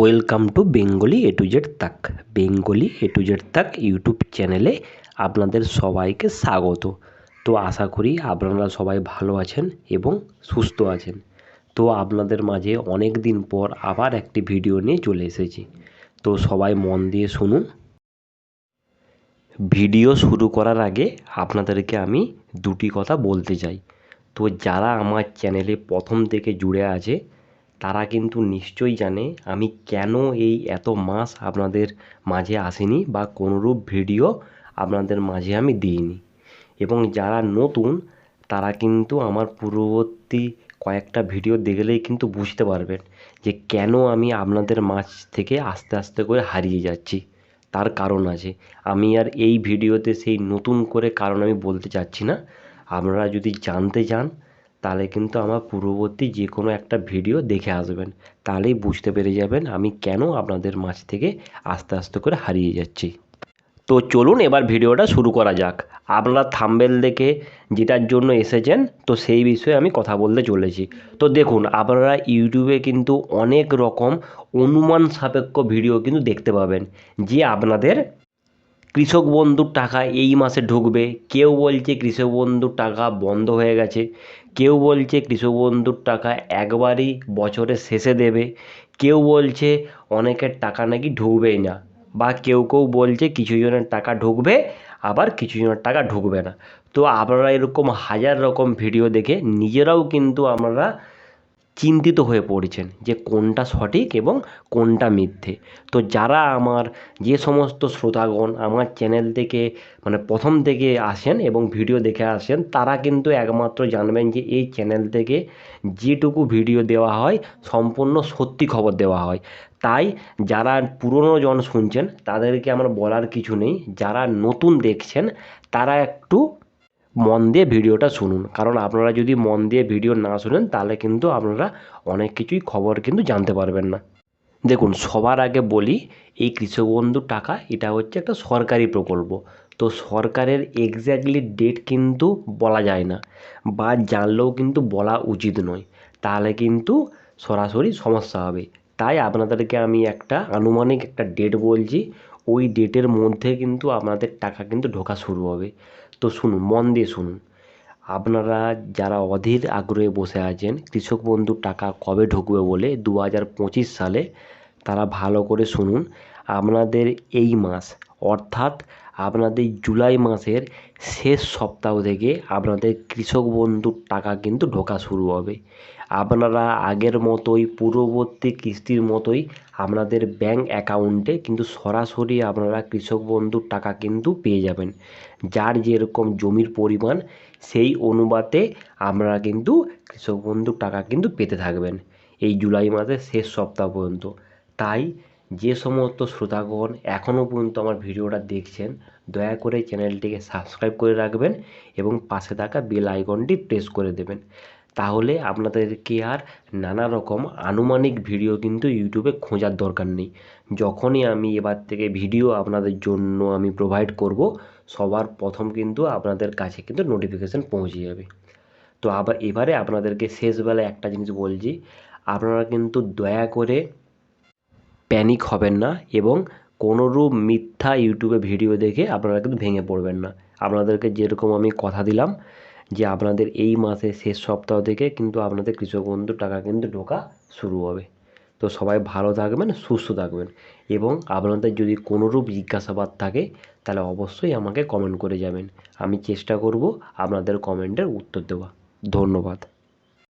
Welcome to Bengali A to Z তাক Bengali A to Z তাক YouTube চ্যানেলে আপনাদের সবাইকে স্বাগত। তো আশা করি আপনারা সবাই ভালো আছেন এবং সুস্থ আছেন। তো আপনাদের মাঝে অনেক দিন পর আবার একটি ভিডিও নিয়ে চলে এসেছি। তো সবাই মন দিয়ে শুনুন। ভিডিও শুরু করার আগে আপনাদেরকে আমি দুটি কথা বলতে চাই। তো যারা আমার চ্যানেলে প্রথম থেকে জুড়ে আছে তারা কিন্তু নিশ্চয়ই জানে আমি কেন এই এত মাস আপনাদের মাঝে আসিনি বা কোনোরূপ ভিডিও আপনাদের মাঝে আমি দিইনি। এবং যারা নতুন, তারা কিন্তু আমার পূর্ববর্তী কয়েকটা ভিডিও দেখলেই কিন্তু বুঝতে পারবেন যে কেন আমি আপনাদের মাঝ থেকে আস্তে আস্তে করে হারিয়ে যাচ্ছি। তার কারণ আছে। আমি আর এই ভিডিওতে সেই নতুন করে কারণ আমি বলতে চাচ্ছি না। আপনারা যদি জানতে চান তাহলে কিন্তু আমার পূর্ববর্তী যে কোনো একটা ভিডিও দেখে আসবেন। তাহলেই বুঝতে পেরে যাবেন আমি কেন আপনাদের মাঝ থেকে আস্তে আস্তে করে হারিয়ে যাচ্ছি। তো চলুন এবার ভিডিওটা শুরু করা যাক। আপনারা থাম্বেল দেখে যেটার জন্য এসেছেন, তো সেই বিষয়ে আমি কথা বলতে চলেছি। তো দেখুন, আপনারা ইউটিউবে কিন্তু অনেক রকম অনুমান সাপেক্ষ ভিডিও কিন্তু দেখতে পাবেন, যে আপনাদের কৃষক বন্ধুর টাকা এই মাসে ঢুকবে। কেউ বলছে কৃষক বন্ধুর টাকা বন্ধ হয়ে গেছে। কেউ বলছে কৃষক বন্ধুর টাকা একবারই বছরের শেষে দেবে। কেউ বলছে অনেকের টাকা নাকি ঢুকবেই না বা কেউ কেউ বলছে কিছু জনের টাকা ঢুকবে, আবার কিছু জনের টাকা ঢুকবে না। তো আপনারা এরকম হাজার রকম ভিডিও দেখে নিজেরাও কিন্তু আপনারা চিন্তিত হয়ে পড়ছেন যে কোনটা সঠিক এবং কোনটা মিথ্যে। তো যারা আমার যে সমস্ত শ্রোতাগণ আমার চ্যানেল থেকে মানে প্রথম থেকে আসেন এবং ভিডিও দেখে আসেন, তারা কিন্তু একমাত্র জানবেন যে এই চ্যানেল থেকে যেটুকু ভিডিও দেওয়া হয়, সম্পূর্ণ সত্যি খবর দেওয়া হয়। তাই যারা পুরনো জন শুনছেন, তাদেরকে আমার বলার কিছু নেই। যারা নতুন দেখছেন, তারা একটু মন দিয়ে ভিডিওটা শুনুন। কারণ আপনারা যদি মন দিয়ে ভিডিও না শুনেন, তাহলে কিন্তু আপনারা অনেক কিছুই খবর কিন্তু জানতে পারবেন না। দেখুন, সবার আগে বলি, এই কৃষক বন্ধুর টাকা, এটা হচ্ছে একটা সরকারি প্রকল্প। তো সরকারের এক্স্যাক্টলি ডেট কিন্তু বলা যায় না, বা জানলেও কিন্তু বলা উচিত নয়। তাহলে কিন্তু সরাসরি সমস্যা হবে। তাই আপনাদেরকে আমি একটা আনুমানিক একটা ডেট বলছি, ওই ডেটের মধ্যে কিন্তু আপনাদের টাকা কিন্তু ঢোকা শুরু হবে। তো শুনুন, মন দিয়ে শুনুন। আপনারা যারা অধীর আগ্রহে বসে আছেন, কৃষক বন্ধুর টাকা কবে ঢুকবে বলে দু হাজার পঁচিশ সালে তারা ভালো করে শুনুন। আপনাদের এই মাস, অর্থাৎ আপনাদের জুলাই মাসের শেষ সপ্তাহ থেকে আপনাদের কৃষক বন্ধুর টাকা কিন্তু ঢোকা শুরু হবে। আপনারা আগের মতোই, পূর্ববর্তী কিস্তির মতোই আপনাদের ব্যাঙ্ক অ্যাকাউন্টে কিন্তু সরাসরি আপনারা কৃষক বন্ধুর টাকা কিন্তু পেয়ে যাবেন। যার যেরকম জমির পরিমাণ, সেই অনুপাতে আপনারা কিন্তু কৃষক বন্ধুর টাকা কিন্তু পেতে থাকবেন এই জুলাই মাসের শেষ সপ্তাহ পর্যন্ত। তাই যে সমস্ত শ্রোতাগণ এখনও পর্যন্ত আমার ভিডিওটা দেখছেন, দয়া করে চ্যানেলটিকে সাবস্ক্রাইব করে রাখবেন এবং পাশে থাকা বেল আইকনটি প্রেস করে দেবেন। তাহলে আপনাদেরকে আর নানা রকম আনুমানিক ভিডিও কিন্তু ইউটিউবে খোঁজার দরকার নেই। যখনই আমি এবার থেকে ভিডিও আপনাদের জন্য আমি প্রোভাইড করব, সবার প্রথম কিন্তু আপনাদের কাছে কিন্তু নোটিফিকেশান পৌঁছে যাবে। তো আবার এবারে আপনাদেরকে শেষবেলায় একটা জিনিস বলছি, আপনারা কিন্তু দয়া করে প্যানিক হবেন না এবং কোনোরূপ মিথ্যা ইউটিউবে ভিডিও দেখে আপনারা কিন্তু ভেঙে পড়বেন না। আপনাদেরকে যেরকম আমি কথা দিলাম যে আপনাদের এই মাসের শেষ সপ্তাহ থেকে কিন্তু আপনাদের কৃষক বন্ধুর টাকা কিন্তু ঢোকা শুরু হবে। তো সবাই ভালো থাকবেন, সুস্থ থাকবেন এবং আপনাদের যদি কোনোরূপ জিজ্ঞাসাবাদ থাকে তাহলে অবশ্যই আমাকে কমেন্ট করে যাবেন। আমি চেষ্টা করব আপনাদের কমেন্টের উত্তর দেওয়া। ধন্যবাদ।